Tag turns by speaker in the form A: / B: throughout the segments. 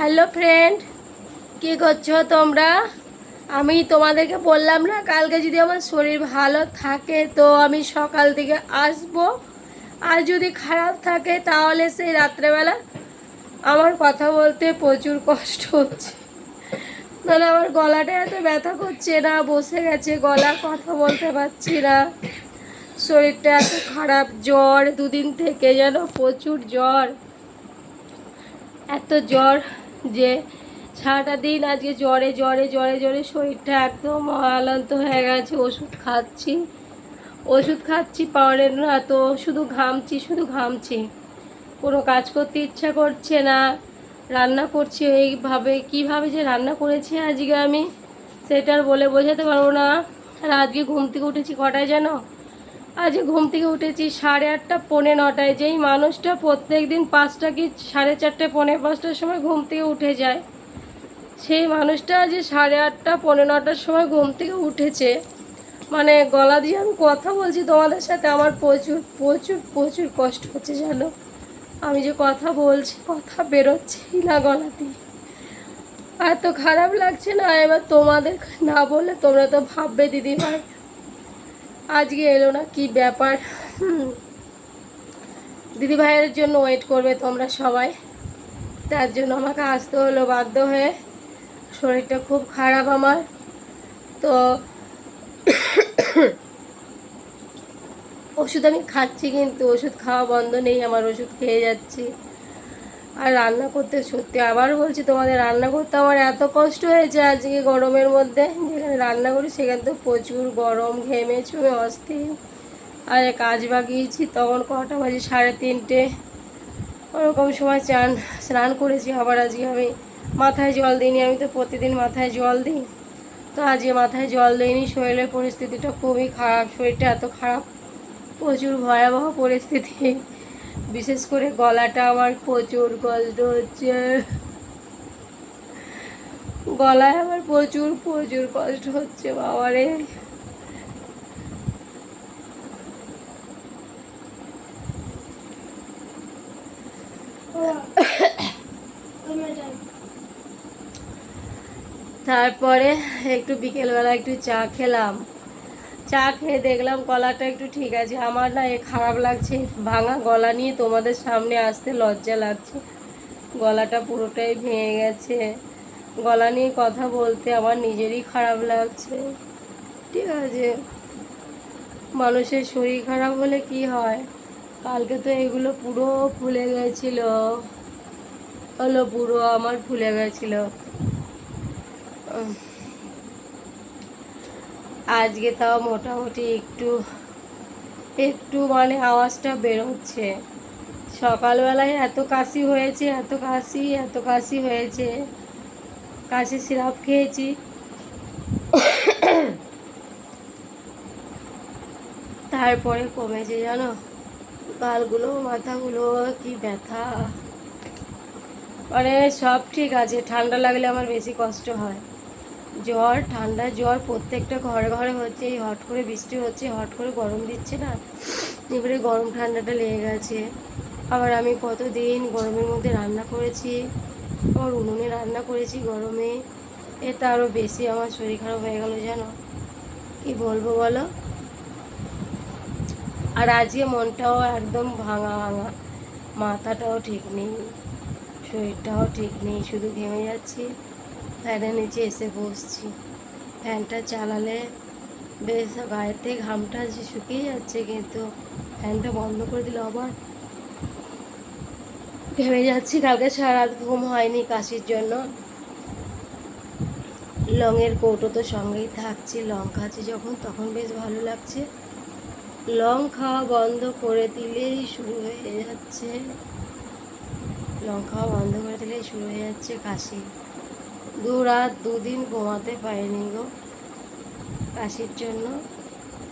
A: Hello friend, কী করছ তোমরা? আমি তোমাদেরকে বললাম না, কালকে যদি আমার শরীর ভালো থাকে তো আমি সকাল থেকে আসব। আর যদি খারাপ থাকে তাহলে সেই রাত্রেবেলা আমার কথা বলতে প্রচুর কষ্ট হচ্ছে। তাহলে আমার গলাটা এত ব্যথা করছে না, বসে গেছে গলা কথা বলতে পারছি না। শরীরটা এত খারাপ, জ্বর দুদিন থেকে যেন প্রচুর জ্বর। এত জ্বর যে সারাটা দিন আজকে জ্বরে জ্বরে জ্বরে জ্বরে শরীরটা একদম আলান্ত হয়ে গেছে, ওষুধ খাচ্ছি। ওষুধ খাচ্ছি পাওয়ারের না, তো শুধু ঘামছি শুধু ঘামছি। কোনো কাজ করতে ইচ্ছা করছে না, রান্না করছি এইভাবে, কীভাবে যে রান্না করেছি আজকে আমি, সেটা আর বলে বোঝাতে পারব না। আর আজকে ঘুম থেকে উঠেছি কটায় যেন আজকে ঘুম থেকে উঠেছি সাড়ে আটটা, পৌনে নটায়। যেই মানুষটা প্রত্যেক দিন পাঁচটা কি সাড়ে চারটে, পৌনে পাঁচটার সময় ঘুম থেকে উঠে যায়, সেই মানুষটা আজ সাড়ে আটটা, পৌনে নটার সময় ঘুম থেকে উঠেছে। মানে গলা দিয়ে আমি কথা বলছি তোমাদের সাথে, আমার প্রচুর প্রচুর প্রচুর কষ্ট হচ্ছে জানো। আমি যে কথা বলছি, কথা বেরোচ্ছেই না গলা দিয়ে। এত খারাপ লাগছে না, এবার তোমাদের না বললে তোমরা তো ভাববে দিদি ভাই আজকে এলো না, কি ব্যাপার। দিদি ভাইয়ের জন্য ওয়েট করবে তোমরা সবাই। তার জন্য আমাকে আসতে হলো বাধ্য হয়ে। শরীরটা খুব খারাপ আমার। তো ওষুধ আমি খাচ্ছি কিন্তু, ওষুধ খাওয়া বন্ধ নেই, আমার ওষুধ খেয়ে যাচ্ছি। আর রান্না করতে সত্যি আবার বলছি, তোমাদের রান্না করতে আমার এত কষ্ট হয়েছে আজকে গরমের মধ্যে। যেখানে রান্না করি সেখানে তো প্রচুর গরম, ঘেমে, চুমে, অস্থির। আর কাজ বাগিয়েছি, তখন কটা বাজে? সাড়ে তিনটে। ওরকম সময় চান, স্নান করেছি, আবার আজকে আমি মাথায় জল দিইনি। আমি তো প্রতিদিন মাথায় জল দিই। তো আজকে মাথায় জল দিইনি, শরীরের পরিস্থিতিটা খুবই খারাপ, শরীরটা এত খারাপ। প্রচুর ভয়াবহ পরিস্থিতি। বিশেষ করে গলাটা আমার প্রচুর কষ্ট হচ্ছে। গলায় আমার প্রচুর প্রচুর কষ্ট হচ্ছে, বাবারে। তারপরে একটু বিকেলবেলা একটু চা খেলাম। চা খেয়ে দেখলাম গলাটা একটু ঠিক আছে। আমার না এ খারাপ লাগছে, ভাঙা গলা নিয়ে তোমাদের সামনে আসতে লজ্জা লাগছে। গলাটা পুরোটাই ভেঙে গেছে। গলা নিয়ে কথা বলতে আমার নিজেরই খারাপ লাগছে। ঠিক আছে। মানুষের শরীর খারাপ হলে কি হয়? কালকে তো এগুলো পুরো ফুলে গেছিল। হলো পুরো আমার ফুলে গেছিল। আজকে তাও মোটামুটি একটু একটু মানে আওয়াজটা বেরোচ্ছে। সকালবেলায় এত কাশি হয়েছে, এত কাশি এত কাশি হয়েছে। কাশি সিরাপ খেয়েছি। তারপরে কমেছে জানো? গালগুলো, মাথাগুলো, কি ব্যথা। মানে সব ঠিক আছে, ঠান্ডা লাগলে আমার বেশি কষ্ট হয়। জ্বর, ঠান্ডা জ্বর, প্রত্যেকটা ঘরে ঘরে হচ্ছে, এই হট করে বৃষ্টি হচ্ছে হট করে গরম দিচ্ছে না। এবারে গরম ঠান্ডাটা লেগে গেছে। আবার আমি কতদিন গরমের মধ্যে রান্না করেছি, আবার উনুনে রান্না করেছি গরমে। এতে আরও বেশি আমার শরীর খারাপ হয়ে গেল জানো। কি বলব বলো? আর আজকে মনটাও একদম ভাঙা ভাঙা। মাথাটাও ঠিক নেই, শরীরটাও ঠিক নেই, শুধু ঘেমে যাচ্ছি। ফ্যানের নিচে এসে বসছি। ফ্যানটা চালালে বেশ গায়ের থেকে ঘামটা যে শুকিয়ে যাচ্ছে, কিন্তু ফ্যানটা বন্ধ করে দিলে আবার ঘেমে যাচ্ছি। কালকে সারা রাত ঘুম হয়নি কাশির জন্য। লংয়ের কৌটো তো সঙ্গেই থাকছে, লং খাচ্ছি যখন, তখন বেশ ভালো লাগছে। লং খাওয়া বন্ধ করে দিলেই শুরু হয়ে যাচ্ছে। লং খাওয়া বন্ধ করে দিলেই শুরু হয়ে যাচ্ছে কাশি। দু রাত দুদিন ঘুমাতে পারিনি গো। কাশির জন্য।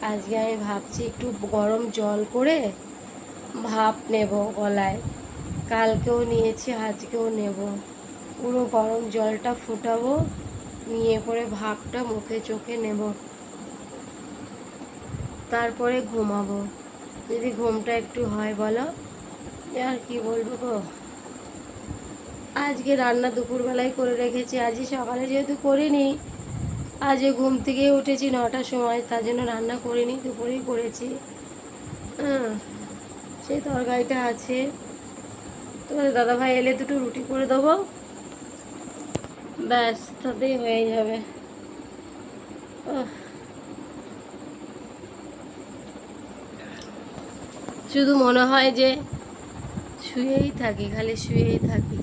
A: আজকে আমি ভাবছি একটু গরম জল করে ভাপ নেব গলায়। কালকেও নিয়েছি, আজকেও নেব। পুরো গরম জলটা ফুটাবো, নিয়ে পরে ভাপটা মুখে চোখে নেব। তারপরে ঘুমাবো। যদি ঘুমটা একটু হয় বলো আর কি বলব গো? আজকে রান্না দুপুরবেলায় করে রেখেছি, আজই সকালে যেহেতু করিনি আজকে ঘুম থেকে উঠেছি নটার সময়, তার জন্য রান্না করিনি, দুপুরেই করেছি। হ্যাঁ সেই তরকারিটা আছে। তোমাদের দাদাভাই এলে দুটো রুটি করে দেবো। ব্যাস, তাতেই হয়ে যাবে। শুধু মনে হয় যে শুয়েই থাকি, খালি শুয়েই থাকি।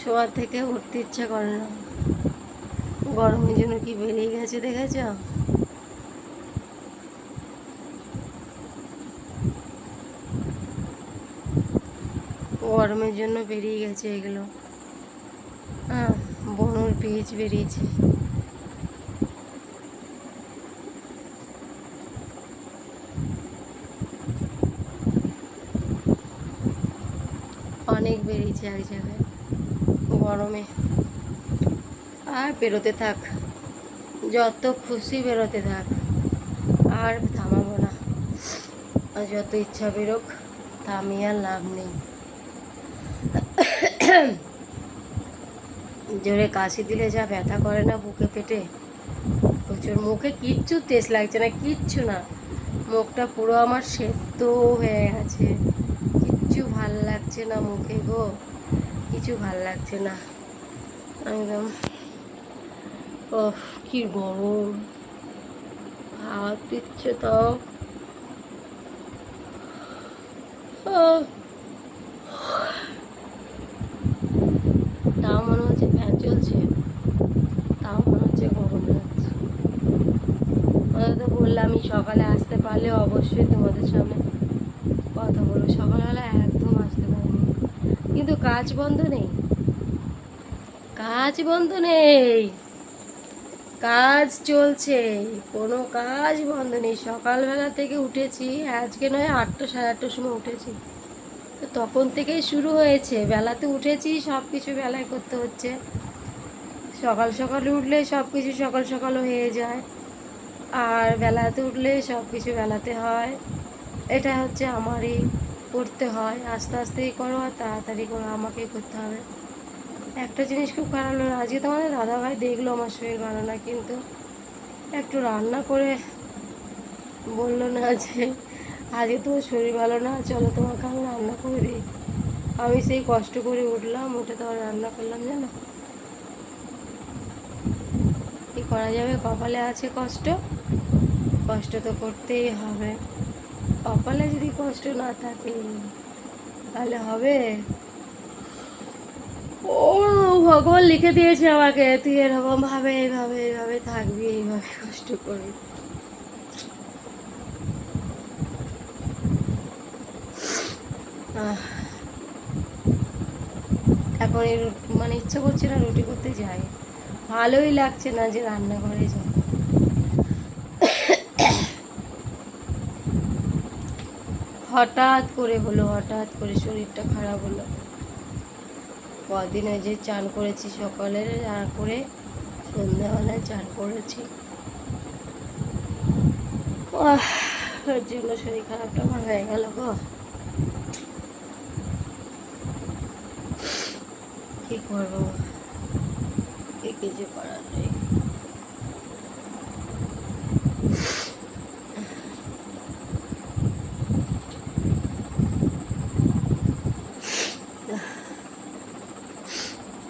A: শোয়ার থেকে উঠতে ইচ্ছা করে না। গরমের জন্য কি বেরিয়ে গেছে দেখেছ? গরমের জন্য বেরিয়ে গেছে এগুলো। হ্যাঁ বনুর বীজ বেরিয়েছে। অনেক বেরিয়েছে এক জায়গায়। গরমে। আর বেরোতে থাক। যত খুশি বেরোতে থাক। আর থামাবো না। আর যত ইচ্ছা বেরোক থামিয়ে লাভ নেই। জোরে কাশি দিলে যা ব্যথা করে না বুকে পেটে। প্রচুর মুখে কিচ্ছু টেস্ট লাগছে না, কিচ্ছু না। মুখটা পুরো আমার সেদ্ধ হয়ে গেছে। কিচ্ছু ভালো লাগছে না মুখে গো। কিছু ভালো লাগছে না। একদম। ও কি গরম। হাত দিচ্ছে তো। তাও মনে হচ্ছে ফ্যান চলছে। তাও মনে হচ্ছে গরম লাগছে। ওদের তো বললামই, সকালে আসতে পারলে অবশ্যই তোমাদের সামনে কথা বলব। পারিনি কিন্তু কাজ বন্ধ নেই। কাজ বন্ধ নেই। কাজ চলছে। কোনো কাজ বন্ধ নেই। সকালবেলা থেকে উঠেছি। আজকে নয়, আটটা, সাড়ে আটটার সময় উঠেছি। তো তখন থেকেই শুরু হয়েছে। বেলাতে উঠেছি সব কিছু বেলায় করতে হচ্ছে। সকাল সকাল উঠলে সব কিছু সকাল সকাল হয়ে যায়। আর বেলাতে উঠলে সব কিছু বেলাতে হয়। এটা হচ্ছে আমারই করতে হয়, আস্তে আস্তেই করো আর তাড়াতাড়ি করো, আমাকেই করতে হবে। একটা জিনিস খুব খারাপ হলো, আজকে তো আমাদের দাদাভাই দেখল আমার শরীর ভালো না, কিন্তু একটু রান্না করে বলল না যে, আজকে তোমার শরীর ভালো না, চলো তোমাকে আমি রান্না করে দিই। আমি সেই কষ্ট করে উঠলাম, উঠে তো রান্না করলাম, জানো? কি করা যাবে? কপালে আছে কষ্ট কষ্ট তো করতেই হবে। কপালে যদি কষ্ট না থাকে, তাহলে হবে? ও, ভগবান লিখে দিয়েছে আমাকে, তুই এরকম ভাবে, এইভাবে এইভাবে থাকবি, এইভাবে কষ্ট করবি। এখন এই মানে ইচ্ছা করছে না রুটি করতে যাই। ভালোই লাগছে না যে রান্নাঘরে যাই। হঠাৎ করে হলো, হঠাৎ করে শরীরটা খারাপ হলো। কদিন ওই যে চান করেছি সকালে চান করে সন্ধ্যাবেলায় চান করেছি। ওর জন্য শরীর খারাপটা আমার হয়ে গেল গো। কি করব? কি কিছু করার নেই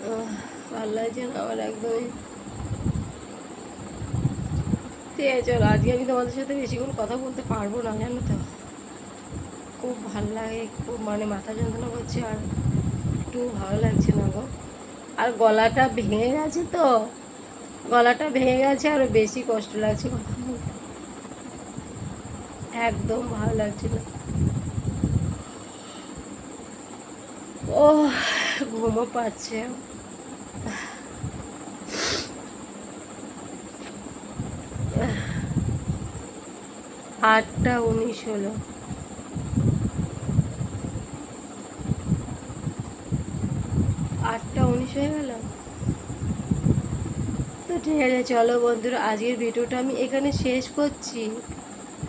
A: আহ, ভালো লাগছে আমার একদমই ঠিক আছে চলো আজকে আমি তোমাদের সাথে বেশিক্ষণ কথা বলতে পারব না, জানো তো। খুব ভালো লাগে, খুব মানে মাথা যন্ত্রণা করছে আর একটু ভালো লাগছে না গো। আর গলাটা ভেঙে গেছে তো, গলাটা ভেঙে গেছে আর বেশি কষ্ট লাগছে কথা বলতে। একদম ভালো লাগছে না। ও ঘুমও পাচ্ছে। আটটা উনিশ হলো। আটটা উনিশ হয়ে গেল? তো ঠিক আছে, চলো বন্ধুরা, আজকের ভিডিওটা আমি এখানে শেষ করছি।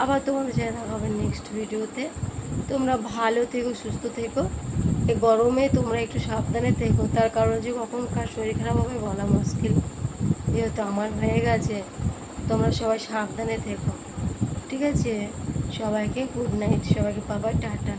A: আবার তোমাদের সাথে দেখা হবে নেক্সট ভিডিওতে। তোমরা ভালো থেকো, সুস্থ থেকো। এই গরমে তোমরা একটু সাবধানে থেকো। তার কারণ যে কখন কার শরীর খারাপ হবে বলা মুশকিল। যেহেতু আমার হয়ে গেছে। তোমরা সবাই সাবধানে থেকো। ঠিক আছে? সবাইকে গুড নাইট সবাইকে বাবা টাটা।